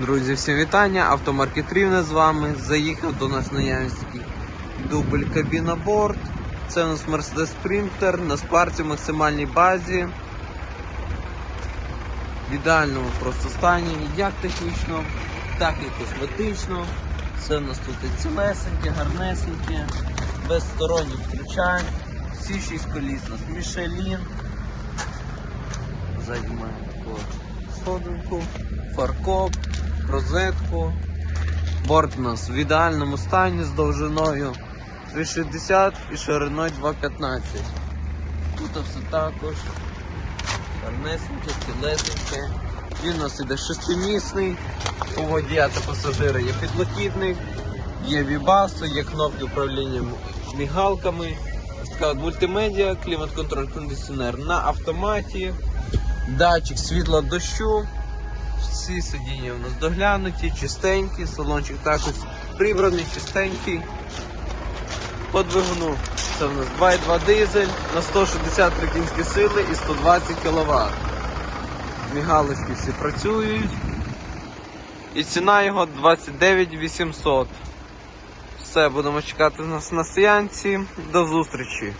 Друзі, всім вітання! Автомаркет Рівне з вами. Заїхав до нас наявність такий дубль кабіна борт. Це у нас Mercedes Sprinter на спарці максимальній базі. В ідеальному просто стані, як технічно, так і косметично. Все у нас тут і цілесеньке, гарнесеньке, без сторонніх включань. Всі шість коліс у нас Michelin. Ззаді маємо таку сходинку, фаркоп, розетку. Борт у нас в ідеальному стані з довжиною 3,60 і шириною 2,15. Тут все також гарнесеньке, цілесеньке. Він у нас іде шестимісний. У водія та пасажира є підлокітник, є вібасо, є кнопки управління мігалками. Така мультимедіа, клімат-контроль, кондиціонер на автоматі, датчик світла дощу. Всі сидіння у нас доглянуті, чистенькі, салончик також прибраний, чистенький. По двигуну це у нас 2,2 дизель на 163 кінські сили і 120 кВт. Мігалочки всі працюють. І ціна його 29 800. Все, будемо чекати нас на сеансі. До зустрічі!